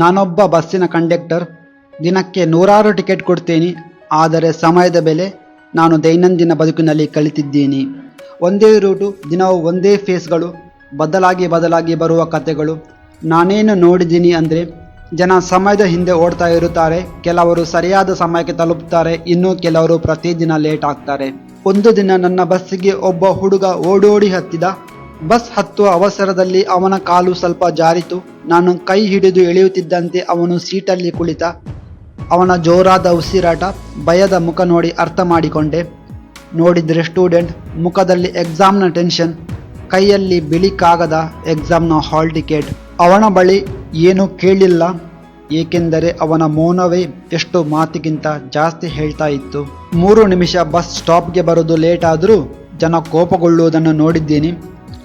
ನಾನೊಬ್ಬ ಬಸ್ಸಿನ ಕಂಡಕ್ಟರ್. ದಿನಕ್ಕೆ ನೂರಾರು ಟಿಕೆಟ್ ಕೊಡ್ತೀನಿ. ಆದರೆ ಸಮಯದ ಬೆಲೆ ನಾನು ದೈನಂದಿನ ಬದುಕಿನಲ್ಲಿ ಕಲಿತಿದ್ದೀನಿ. ಒಂದೇ ರೂಟು, ದಿನವೂ ಒಂದೇ ಫೇಸ್ಗಳು, ಬದಲಾಗಿ ಬದಲಾಗಿ ಬರುವ ಕಥೆಗಳು. ನಾನೇನು ನೋಡಿದ್ದೀನಿ ಅಂದರೆ, ಜನ ಸಮಯದ ಹಿಂದೆ ಓಡ್ತಾ ಇರುತ್ತಾರೆ, ಕೆಲವರು ಸರಿಯಾದ ಸಮಯಕ್ಕೆ ತಲುಪುತ್ತಾರೆ, ಇನ್ನು ಕೆಲವರು ಪ್ರತಿದಿನ ಲೇಟ್ ಆಗ್ತಾರೆ. ಒಂದು ದಿನ ನನ್ನ ಬಸ್ಸಿಗೆ ಒಬ್ಬ ಹುಡುಗ ಓಡೋಡಿ ಹತ್ತಿದ. ಬಸ್ ಹತ್ತುವ ಅವಸರದಲ್ಲಿ ಅವನ ಕಾಲು ಸ್ವಲ್ಪ ಜಾರಿತು. ನಾನು ಕೈ ಹಿಡಿದು ಎಳೆಯುತ್ತಿದ್ದಂತೆ ಅವನು ಸೀಟಲ್ಲಿ ಕುಳಿತ. ಅವನ ಜೋರಾದ ಉಸಿರಾಟ ಭಯದ ಮುಖ ನೋಡಿ ಅರ್ಥ ಮಾಡಿಕೊಂಡೆ. ನೋಡಿದರೆ ಸ್ಟೂಡೆಂಟ್ ಮುಖದಲ್ಲಿ ಎಕ್ಸಾಮ್ನ ಟೆನ್ಷನ್ ಕೈಯಲ್ಲಿ ಬಿಳಿ ಕಾಗದ ಎಕ್ಸಾಮ್ನ ಹಾಲ್ ಟಿಕೆಟ್ ಅವನ ಬಳಿ ಏನೂ ಕೇಳಿಲ್ಲ, ಏಕೆಂದರೆ ಅವನ ಮೌನವೇ ಎಷ್ಟು ಮಾತಿಗಿಂತ ಜಾಸ್ತಿ ಹೇಳ್ತಾ ಇತ್ತು. ಮೂರು ನಿಮಿಷ ಬಸ್ ಸ್ಟಾಪ್ಗೆ ಬರೋದು ಲೇಟ್ ಆದರೂ ಜನ ಕೋಪಗೊಳ್ಳುವುದನ್ನು ನೋಡಿದ್ದೀನಿ.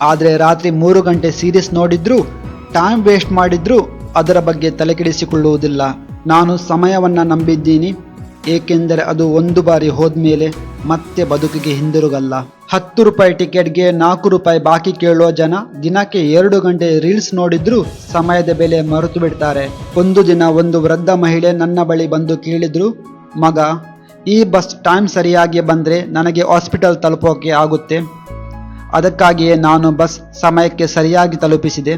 ಆದರೆ ರಾತ್ರಿ ಮೂರು ಗಂಟೆ ಸೀರೀಸ್ ನೋಡಿದ್ರೂ ಟೈಮ್ ವೇಸ್ಟ್ ಮಾಡಿದ್ರೂ ಅದರ ಬಗ್ಗೆ ತಲೆಕೆಡಿಸಿಕೊಳ್ಳುವುದಿಲ್ಲ. ನಾನು ಸಮಯವನ್ನು ನಂಬಿದ್ದೀನಿ, ಏಕೆಂದರೆ ಅದು ಒಂದು ಬಾರಿ ಹೋದ್ಮೇಲೆ ಮತ್ತೆ ಬದುಕಿಗೆ ಹಿಂದಿರುಗಲ್ಲ. ಹತ್ತು ರೂಪಾಯಿ ಟಿಕೆಟ್ಗೆ ನಾಲ್ಕು ರೂಪಾಯಿ ಬಾಕಿ ಕೇಳೋ ಜನ ದಿನಕ್ಕೆ ಎರಡು ಗಂಟೆ ರೀಲ್ಸ್ ನೋಡಿದ್ರೂ ಸಮಯದ ಬೆಲೆ ಮರೆತು ಬಿಡ್ತಾರೆ. ಒಂದು ದಿನ ಒಂದು ವೃದ್ಧ ಮಹಿಳೆ ನನ್ನ ಬಳಿ ಬಂದು ಕೇಳಿದ್ರು, ಮಗ, ಈ ಬಸ್ ಟೈಮ್ ಸರಿಯಾಗಿ ಬಂದರೆ ನನಗೆ ಹಾಸ್ಪಿಟಲ್ ತಲುಪೋಕೆ ಆಗುತ್ತೆ. ಅದಕ್ಕಾಗಿಯೇ ನಾನು ಬಸ್ ಸಮಯಕ್ಕೆ ಸರಿಯಾಗಿ ತಲುಪಿಸಿದೆ.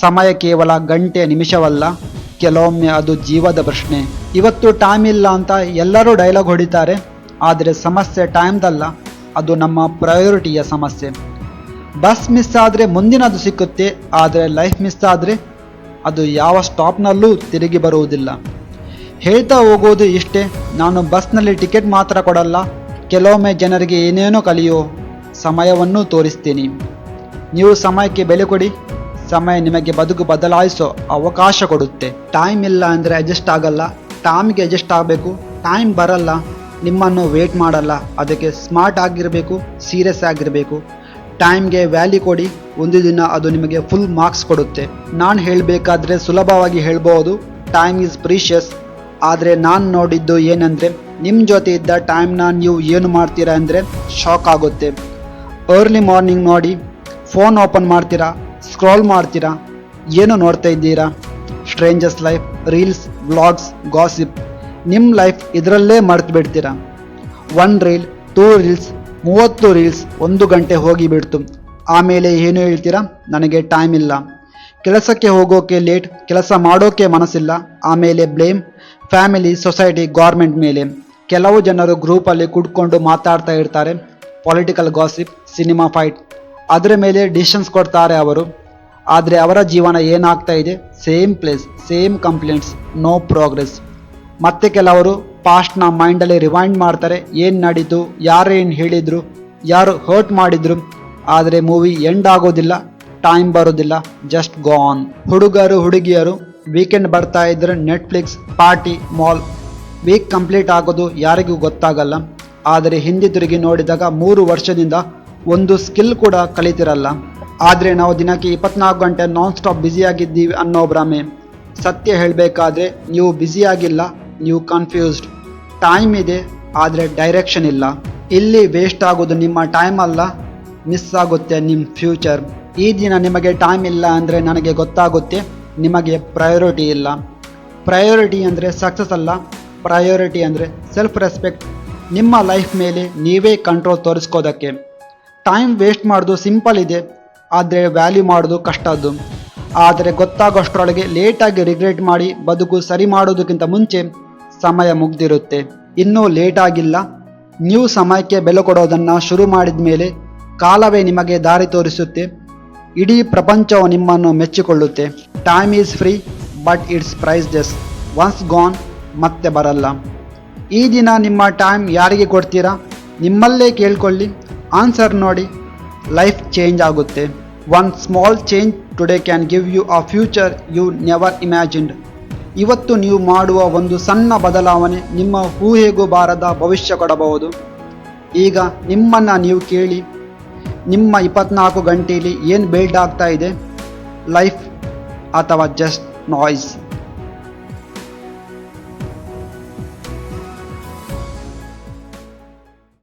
ಸಮಯ ಕೇವಲ ಗಂಟೆ ನಿಮಿಷವಲ್ಲ, ಕೆಲವೊಮ್ಮೆ ಅದು ಜೀವದ ಪ್ರಶ್ನೆ. ಇವತ್ತು ಟೈಮ್ ಇಲ್ಲ ಅಂತ ಎಲ್ಲರೂ ಡೈಲಾಗ್ ಹೊಡಿತಾರೆ, ಆದರೆ ಸಮಸ್ಯೆ ಟೈಮ್ದಲ್ಲ ಅದು ನಮ್ಮ ಪ್ರಯಾರಿಟಿಯ ಸಮಸ್ಯೆ. ಬಸ್ ಮಿಸ್ ಆದರೆ ಮುಂದಿನದು ಸಿಕ್ಕುತ್ತೆ, ಆದರೆ ಲೈಫ್ ಮಿಸ್ ಆದರೆ ಅದು ಯಾವ ಸ್ಟಾಪ್ನಲ್ಲೂ ತಿರುಗಿ ಬರುವುದಿಲ್ಲ. ಹೇಳ್ತಾ ಹೋಗೋದು ಇಷ್ಟೇ, ನಾನು ಬಸ್ನಲ್ಲಿ ಟಿಕೆಟ್ ಮಾತ್ರ ಕೊಡಲ್ಲ, ಕೆಲವೊಮ್ಮೆ ಜನರಿಗೆ ಏನೇನೋ ಕಲಿಯೋ ಸಮಯವನ್ನು ತೋರಿಸ್ತೀನಿ. ನೀವು ಸಮಯಕ್ಕೆ ಬೆಲೆ ಕೊಡಿ. ಸಮಯ ನಿಮಗೆ ಬದುಕು ಬದಲಾಯಿಸೋ ಅವಕಾಶ ಕೊಡುತ್ತೆ. ಟೈಮ್ ಇಲ್ಲ ಅಂದರೆ ಅಡ್ಜಸ್ಟ್ ಆಗಲ್ಲ. ಟೈಮ್ಗೆ ಅಡ್ಜಸ್ಟ್ ಆಗಬೇಕು. ಟೈಮ್ ಬರಲ್ಲ. ನಿಮ್ಮನ್ನು ವೇಟ್ ಮಾಡಲ್ಲ. ಅದಕ್ಕೆ ಸ್ಮಾರ್ಟ್ ಆಗಿರಬೇಕು ಸೀರಿಯಸ್ ಆಗಿರಬೇಕು. ಟೈಮ್ಗೆ ವ್ಯಾಲ್ಯೂ ಕೊಡಿ. ಒಂದು ದಿನ ಅದು ನಿಮಗೆ ಫುಲ್ ಮಾರ್ಕ್ಸ್ ಕೊಡುತ್ತೆ. ನಾನು ಹೇಳಬೇಕಾದ್ರೆ ಸುಲಭವಾಗಿ ಹೇಳ್ಬೋದು. ಟೈಮ್ ಈಸ್ ಪ್ರೀಷಿಯಸ್ ಆದರೆ ನಾನು ನೋಡಿದ್ದು ಏನಂದರೆ ನಿಮ್ಮ ಜೊತೆ ಇದ್ದ ಟೈಮ್ನ ನೀವು ಏನು ಮಾಡ್ತೀರಾ ಅಂದರೆ ಶಾಕ್ ಆಗುತ್ತೆ. ಅರ್ಲಿ ಮಾರ್ನಿಂಗ್ ನೋಡಿ ಫೋನ್ ಓಪನ್ ಮಾಡ್ತೀರಾ ಸ್ಕ್ರಾಲ್ ಮಾಡ್ತೀರಾ, ಏನು ನೋಡ್ತಾ ಇದ್ದೀರಾ? Strangers life reels blogs gossip ನಿಮ್ಮ ಲೈಫ್ ಇದರಲ್ಲೇ ಮರೆತು ಬಿಡ್ತೀರಾ? ಒನ್ ರೀಲ್ ಟೂ ರೀಲ್ಸ್ ಮೂವತ್ತು ರೀಲ್ಸ್ ಒಂದು ಗಂಟೆ ಹೋಗಿ ಬಿಡ್ತು. ಆಮೇಲೆ ಏನು ಹೇಳ್ತೀರಾ? ನನಗೆ ಟೈಮ್ ಇಲ್ಲ. ಕೆಲಸಕ್ಕೆ ಹೋಗೋಕೆ ಲೇಟ್ ಕೆಲಸ ಮಾಡೋಕೆ ಮನಸ್ಸಿಲ್ಲ. ಆಮೇಲೆ ಬ್ಲೇಮ್ ಫ್ಯಾಮಿಲಿ ಸೊಸೈಟಿ ಗೌರ್ಮೆಂಟ್ ಮೇಲೆ. ಕೆಲವು ಜನರು ಗ್ರೂಪಲ್ಲಿ ಕುಡ್ಕೊಂಡು ಮಾತಾಡ್ತಾ ಇರ್ತಾರೆ. ಪೊಲಿಟಿಕಲ್ ಗಾಸಿಪ್ ಸಿನಿಮಾ ಫೈಟ್ ಅದರ ಮೇಲೆ ಡಿಸಿಷನ್ಸ್ ಕೊಡ್ತಾರೆ ಅವರು. ಆದರೆ ಅವರ ಜೀವನ ಏನಾಗ್ತಾ ಇದೆ? Same place same complaints no progress ಮತ್ತೆ ಕೆಲವರು ಪಾಸ್ಟ್ನ ಮೈಂಡಲ್ಲಿ ರಿವೈಂಡ್ ಮಾಡ್ತಾರೆ. ಏನು ನಡೀತು? ಯಾರು ಏನು ಹೇಳಿದ್ರು? ಯಾರು ಹರ್ಟ್ ಮಾಡಿದ್ರು? ಆದರೆ ಮೂವಿ ಎಂಡ್ ಆಗೋದಿಲ್ಲ ಟೈಮ್ ಬರೋದಿಲ್ಲ ಜಸ್ಟ್ ಗಾನ್ ಹುಡುಗರು, ಹುಡುಗಿಯರು ವೀಕೆಂಡ್ ಬರ್ತಾ ಇದ್ರೆ Netflix party mall week complete ಆಗೋದು ಯಾರಿಗೂ ಗೊತ್ತಾಗಲ್ಲ. ಆದರೆ ಹಿಂದೆ ತಿರುಗಿ ನೋಡಿದಾಗ ಮೂರು ವರ್ಷದಿಂದ ಒಂದು ಸ್ಕಿಲ್ ಕೂಡ ಕಲಿತಿರಲ್ಲ. ಆದರೆ ನಾವು ದಿನಕ್ಕೆ ಇಪ್ಪತ್ನಾಲ್ಕು ಗಂಟೆ ನಾನ್ ಸ್ಟಾಪ್ ಬ್ಯುಸಿಯಾಗಿದ್ದೀವಿ ಅನ್ನೋ ಭ್ರಮೆ. ಸತ್ಯ ಹೇಳಬೇಕಾದ್ರೆ ನೀವು ಬ್ಯುಸಿಯಾಗಿಲ್ಲ ನೀವು ಕನ್ಫ್ಯೂಸ್ಡ್ ಟೈಮ್ ಇದೆ, ಆದರೆ ಡೈರೆಕ್ಷನ್ ಇಲ್ಲ. ಇಲ್ಲಿ ವೇಸ್ಟ್ ಆಗೋದು ನಿಮ್ಮ ಟೈಮ್ ಅಲ್ಲ ಮಿಸ್ ಆಗುತ್ತೆ ನಿಮ್ಮ ಫ್ಯೂಚರ್ ಈ ದಿನ ನಿಮಗೆ ಟೈಮ್ ಇಲ್ಲ ಅಂದರೆ ನನಗೆ ಗೊತ್ತಾಗುತ್ತೆ, ನಿಮಗೆ ಪ್ರಯೋರಿಟಿ ಇಲ್ಲ. ಪ್ರಯೋರಿಟಿ ಅಂದರೆ ಸಕ್ಸಸ್ ಅಲ್ಲ ಪ್ರಯೋರಿಟಿ ಅಂದರೆ ಸೆಲ್ಫ್ ರೆಸ್ಪೆಕ್ಟ್ ನಿಮ್ಮ ಲೈಫ್ ಮೇಲೆ ನೀವೇ ಕಂಟ್ರೋಲ್ ತೋರಿಸ್ಕೋದಕ್ಕೆ. ಟೈಮ್ ವೇಸ್ಟ್ ಮಾಡೋದು ಸಿಂಪಲ್ ಇದೆ, ಆದರೆ ವ್ಯಾಲ್ಯೂ ಮಾಡೋದು ಕಷ್ಟದ್ದು ಆದರೆ ಗೊತ್ತಾಗೋಷ್ಟರೊಳಗೆ ಲೇಟಾಗಿ ರಿಗ್ರೆಟ್ ಮಾಡಿ ಬದುಕು ಸರಿ ಮಾಡೋದಕ್ಕಿಂತ ಮುಂಚೆ ಸಮಯ ಮುಗ್ದಿರುತ್ತೆ. ಇನ್ನೂ ಲೇಟಾಗಿಲ್ಲ ನೀವು ಸಮಯಕ್ಕೆ ಬೆಲೆ ಕೊಡೋದನ್ನು ಶುರು ಮಾಡಿದ ಮೇಲೆ ಕಾಲವೇ ನಿಮಗೆ ದಾರಿ ತೋರಿಸುತ್ತೆ. ಇಡೀ ಪ್ರಪಂಚವು ನಿಮ್ಮನ್ನು ಮೆಚ್ಚಿಕೊಳ್ಳುತ್ತೆ. Time is free but it's priceless once gone ಮತ್ತೆ ಬರಲ್ಲ. ಈ ದಿನ ನಿಮ್ಮ ಟೈಮ್ ಯಾರಿಗೆ ಕೊಡ್ತೀರಾ? ನಿಮ್ಮಲ್ಲೇ ಕೇಳ್ಕೊಳ್ಳಿ. ಆನ್ಸರ್ ನೋಡಿ. ಲೈಫ್ ಚೇಂಜ್ ಆಗುತ್ತೆ. One small change today can give you a future you never imagined ಇವತ್ತು ನೀವು ಮಾಡುವ ಒಂದು ಸಣ್ಣ ಬದಲಾವಣೆ ನಿಮ್ಮ ಊಹೆಗೂ ಬಾರದ ಭವಿಷ್ಯ ಕೊಡಬಹುದು. ಈಗ ನಿಮ್ಮನ್ನು ನೀವು ಕೇಳಿ. ನಿಮ್ಮ ಇಪ್ಪತ್ನಾಲ್ಕು ಗಂಟೆಯಲ್ಲಿ ಏನು ಬಿಲ್ಡ್ ಆಗ್ತಾ ಇದೆ? ಲೈಫ್ ಅಥವಾ ಜಸ್ಟ್ ನಾಯ್ಸ್